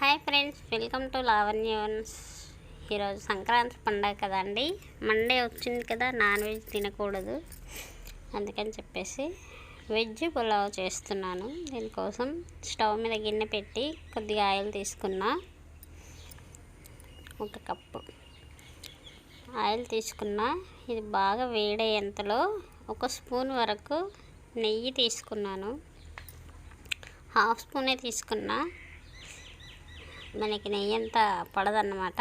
Hi friends welcome to లావణ్యవన్స్ ఈరోజు సంక్రాంతి పండగ కదండి. మండే వచ్చింది కదా నాన్ వెజ్ తినకూడదు అందుకని చెప్పేసి వెజ్ పులావ్ చేస్తున్నాను. దీనికోసం స్టవ్ మీద గిన్నె పెట్టి కొద్దిగా ఆయిల్ తీసుకున్నా. ఒక కప్పు ఆయిల్ తీసుకున్నా. ఇది బాగా వేడయ్యేంతలో ఒక స్పూన్ వరకు నెయ్యి తీసుకున్నాను. హాఫ్ స్పూనే తీసుకున్నా. మనకి నెయ్యి అంత పడదన్నమాట.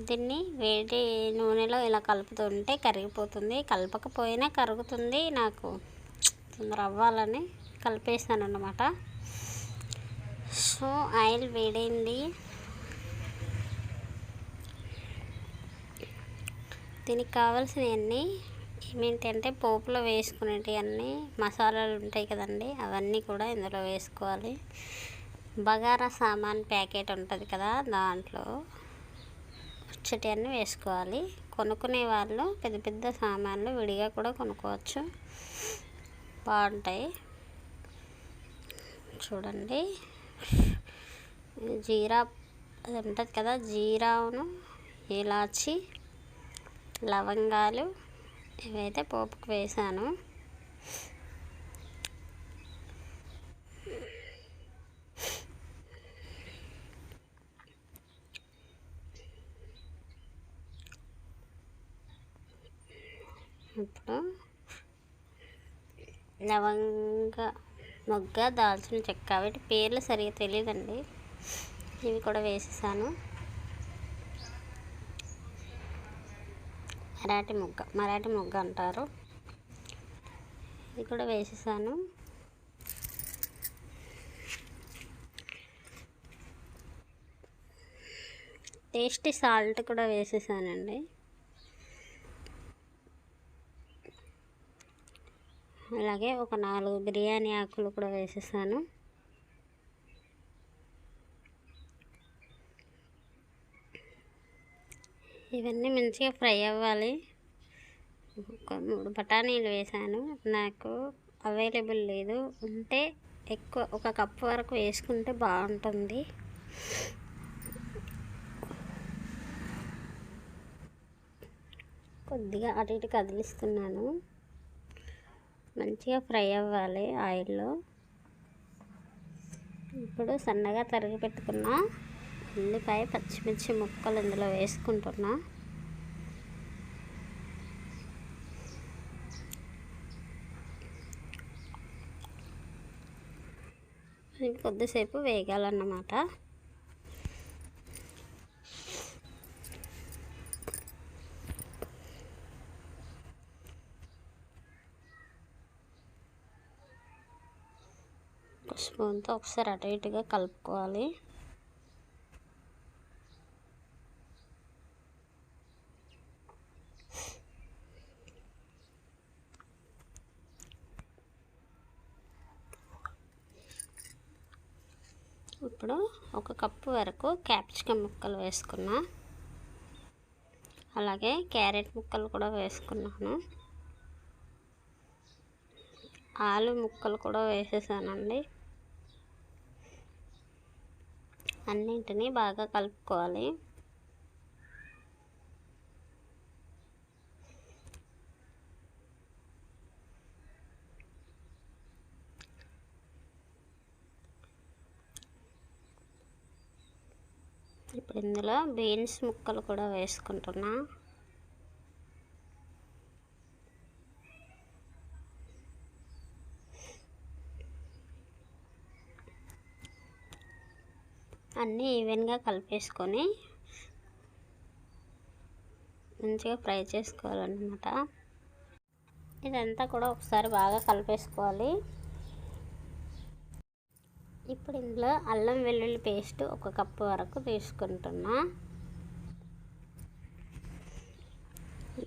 దీన్ని వేడి నూనెలో ఇలా కలుపుతుంటే కరిగిపోతుంది. కలపకపోయినా కరుగుతుంది నాకు. తొందర అవ్వాలని కలిపేసాను అన్నమాట సో ఆయిల్ వేడైంది. దీనికి కావాల్సినవన్నీ ఏమేంటంటే పోపులో వేసుకునేటివి అన్నీ మసాలాలు ఉంటాయి కదండి అవన్నీ కూడా ఇందులో వేసుకోవాలి. బగారా సామాన్ ప్యాకెట్ ఉంటుంది కదా దాంట్లో వచ్చేటివన్నీ వేసుకోవాలి. కొనుక్కునే వాళ్ళు పెద్ద పెద్ద సామాన్లు విడిగా కూడా కొనుక్కోవచ్చు. బాగుంటాయి. చూడండి. జీరా అది ఉంటుంది కదా జీరాను ఇలాచి లవంగాలు ఇవైతే పోపుకు వేసాను ఇప్పుడు లవంగ మొగ్గ దాల్చిన చెక్క. వీటి పేర్లు సరిగా తెలియదండి ఇవి కూడా వేసేసాను. మరాఠీ మొగ్గ మరాఠీ మొగ్గ అంటారు. ఇది కూడా వేసేసాను. టేస్టీ సాల్ట్ కూడా వేసేసానండి. అలాగే ఒక నాలుగు బిర్యానీ ఆకులు కూడా వేసేసాను. ఇవన్నీ మంచిగా ఫ్రై అవ్వాలి. ఒక మూడు బఠానీలు వేసాను. నాకు అవైలబుల్ లేదు. ఉంటే ఎక్కువ ఒక కప్పు వరకు వేసుకుంటే బాగుంటుంది. కొద్దిగా అటు ఇటు కదిలిస్తున్నాను. మంచిగా ఫ్రై అవ్వాలి ఆయిల్లో. ఇప్పుడు సన్నగా తరిగి పెట్టుకున్న ఉల్లిపాయ పచ్చిమిర్చి ముక్కలు ఇందులో వేసుకుంటున్నా. కొద్దిసేపు వేగాలన్నమాట. స్పూన్తో ఒకసారి అటు ఇటుగా కలుపుకోవాలి. ఇప్పుడు ఒక కప్పు వరకు క్యాప్సికమ్ ముక్కలు వేసుకున్నా. అలాగే క్యారెట్ ముక్కలు కూడా వేసుకున్నాను. ఆలు ముక్కలు కూడా వేసేసానండి. అన్నింటినీ బాగా కలుపుకోవాలి. ఇప్పుడు ఇందులో బీన్స్ ముక్కలు కూడా వేసుకుంటున్నా. అన్నీ ఈవెన్గా కలిపేసుకొని మంచిగా ఫ్రై చేసుకోవాలన్నమాట. ఇదంతా కూడా ఒకసారి బాగా కలిపేసుకోవాలి. ఇప్పుడు ఇందులో అల్లం వెల్లుల్లి పేస్ట్ ఒక కప్పు వరకు తీసుకుంటున్నా.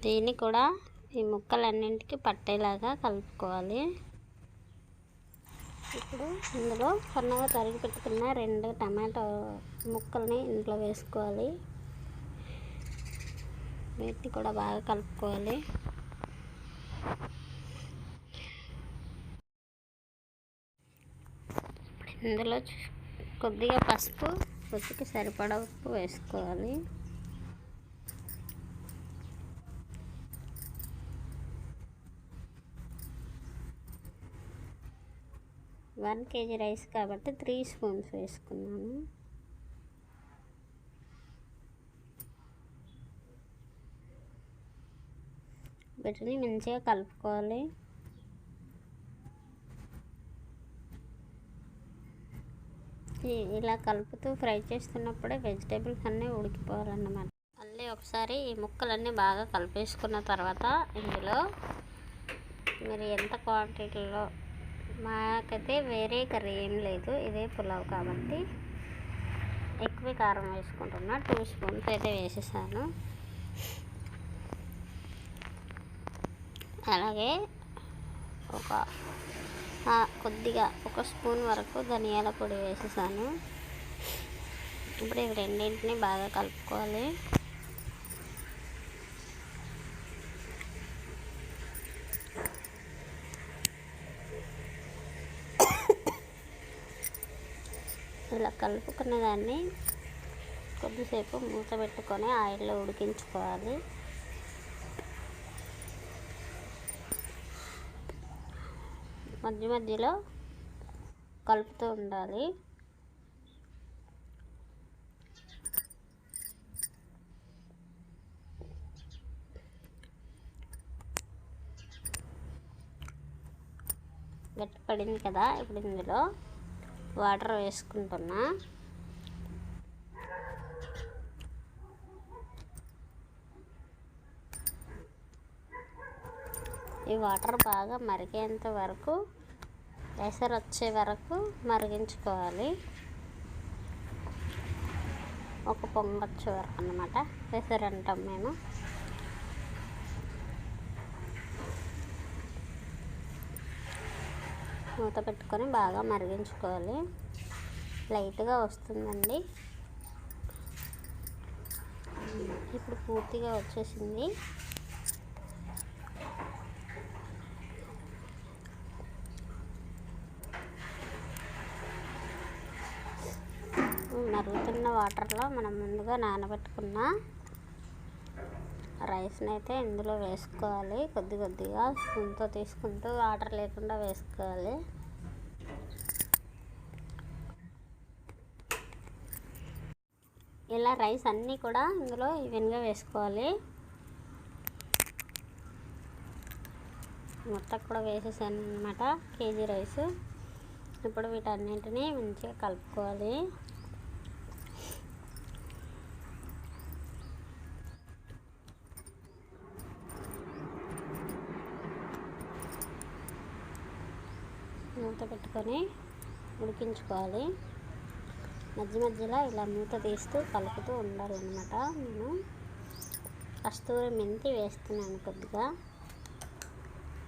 దీన్ని కూడా ఈ ముక్కలన్నింటికి పట్టేలాగా కలుపుకోవాలి. ఇప్పుడు ఇందులో సన్నగా తరిగి పెట్టుకున్న రెండు టమాటో ముక్కల్ని ఇంట్లో వేసుకోవాలి. వీటిని కూడా బాగా కలుపుకోవాలి. ఇందులో కొద్దిగా పసుపు రుచికి సరిపడా ఉప్పు వేసుకోవాలి. వన్ కేజీ రైస్ కాబట్టి త్రీ స్పూన్స్ వేసుకున్నాను. వీటిని మంచిగా కలుపుకోవాలి. ఇలా కలుపుతూ ఫ్రై చేస్తున్నప్పుడే వెజిటేబుల్స్ అన్నీ ఉడికిపోవాలన్నమాట. మళ్ళీ ఒకసారి ఈ ముక్కలన్నీ బాగా కలిపేసుకున్న తర్వాత ఇందులో మీరు ఎంత క్వాంటిటీలో మాకైతే వేరే కర్రీ ఏం లేదు. ఇదే పులావ్ కాబట్టి ఎక్కువ కారం వేసుకుంటున్నా. టూ స్పూన్స్ అయితే వేసేసాను. అలాగే ఒక కొద్దిగా ఒక స్పూన్ వరకు ధనియాల పొడి వేసేసాను. ఇప్పుడు ఇవి రెండింటిని బాగా కలుపుకోవాలి. ఇలా కలుపుకున్న దాన్ని కొద్దిసేపు మూత పెట్టుకొని ఆయిల్లో ఉడికించుకోవాలి. మధ్య మధ్యలో కలుపుతూ ఉండాలి. గట్టి పడింది కదా ఇప్పుడు ఇందులో. వాటర్ వేసుకుంటున్నా. ఈ వాటర్ బాగా మరిగేంత వరకు ఎసరు వచ్చే వరకు మరిగించుకోవాలి. ఒక పొంగొచ్చే వరకు అన్నమాట. ఎసరు అంటాం మేము. మూత పెట్టుకొని బాగా మరిగించుకోవాలి. లైట్గా వస్తుందండి. ఇప్పుడు పూర్తిగా వచ్చేసింది. మరుగుతున్న వాటర్లో మనం ముందుగా నానబెట్టుకున్న రైస్ని అయితే ఇందులో వేసుకోవాలి. కొద్ది కొద్దిగా స్పూన్తో తీసుకుంటూ వాటర్ లేకుండా వేసుకోవాలి. ఇలా రైస్ అన్నీ కూడా ఇందులో ఈవెన్గా వేసుకోవాలి. మొత్తం కూడా వేసేసాను అనమాట కేజీ రైస్. ఇప్పుడు వీటన్నింటినీ మంచిగా కలుపుకోవాలి. మూత పెట్టుకొని ఉడికించుకోవాలి. మధ్య మధ్యలో ఇలా మూత తీస్తూ కలుపుతూ ఉండాలన్నమాట నేను. కస్తూరి మెంతి వేస్తున్నాను కొద్దిగా.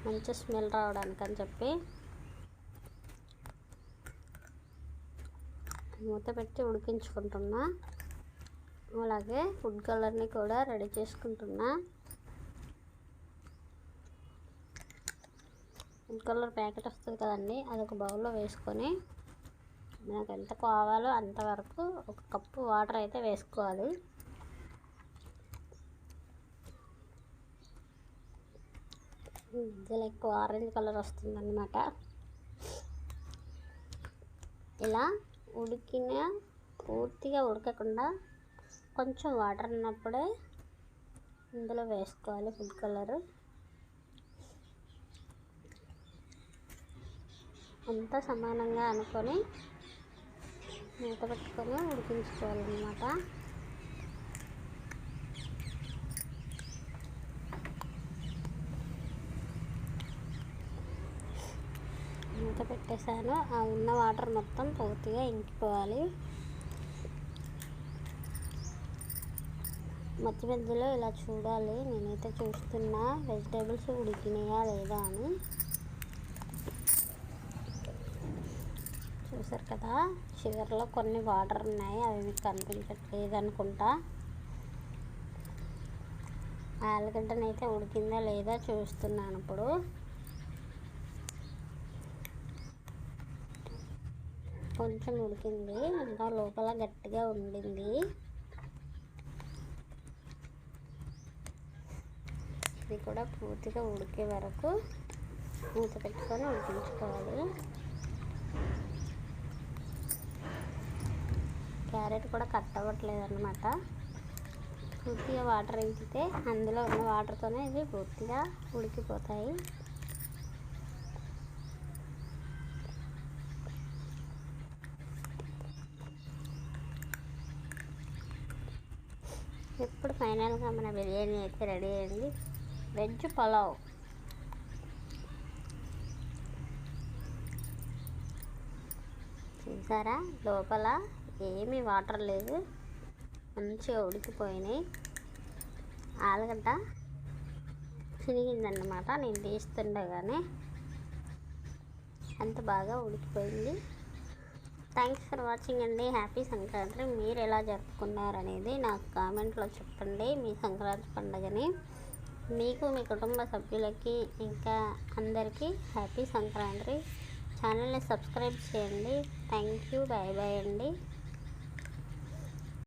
మంచి స్మెల్ రావడానికి అని చెప్పి మూత పెట్టి ఉడికించుకుంటున్నా. అలాగే ఫుడ్ కలర్ని కూడా రెడీ చేసుకుంటున్నా. ఫుడ్ కలర్ ప్యాకెట్ వస్తుంది కదండి అది ఒక బౌల్లో వేసుకొని మనకు ఎంత కావాలో అంతవరకు ఒక కప్పు వాటర్ అయితే వేసుకోవాలి. మధ్యలో ఎక్కువ ఆరెంజ్ కలర్ వస్తుందన్నమాట. ఇలా ఉడికిన పూర్తిగా ఉడకకుండా కొంచెం వాటర్ ఉన్నప్పుడే ఇందులో వేసుకోవాలి ఫుడ్ కలర్. అంతా సమానంగా అనుకొని మూత పెట్టుకొని ఉడికించుకోవాలన్నమాట. మూత పెట్టేశాను. ఆ ఉన్న వాటర్ మొత్తం పూర్తిగా ఇంకిపోవాలి. మధ్య మధ్యలో ఇలా చూడాలి. నేనైతే చూస్తున్నా వెజిటేబుల్స్ ఉడికినాయా లేదా అని. చూసారు కదా? చివరిలో కొన్ని వాటర్ ఉన్నాయి అవి మీకు కనిపించట్లేదు అనుకుంటా. ఆలుగడ్డనైతే ఉడికిందా లేదా చూస్తున్నాను ఇప్పుడు. కొంచెం ఉడికింది ఇంకా లోపల గట్టిగా ఉండింది. ఇది కూడా పూర్తిగా ఉడికే వరకు మూత పెట్టుకొని ఉడికించుకోవాలి. క్యారెట్ కూడా కట్ అవ్వట్లేదు అనమాట పూర్తిగా వాటర్ ఇంకితే అందులో ఉన్న వాటర్తోనే ఇవి పూర్తిగా ఉడికిపోతాయి. ఇప్పుడు ఫైనల్గా మన బిర్యానీ అయితే రెడీ అయింది. వెజ్ పలావ్. చూసారా? లోపల ఏమీ వాటర్ లేదు మంచిగా ఉడికిపోయినాయి. ఆలుగడ్డ చినిగిందన్నమాట నేను తీస్తుండగానే అంత బాగా ఉడికిపోయింది. థ్యాంక్స్ ఫర్ వాచింగ్ అండి. హ్యాపీ సంక్రాంతి మీరు ఎలా జరుపుకున్నారనేది నాకు కామెంట్లో చెప్పండి. మీ సంక్రాంతి పండుగని. మీకు మీ కుటుంబ సభ్యులకి ఇంకా అందరికీ హ్యాపీ సంక్రాంతి ఛానల్ని సబ్స్క్రైబ్ చేయండి. థ్యాంక్ యూ బాయ్ బాయ్ అండి.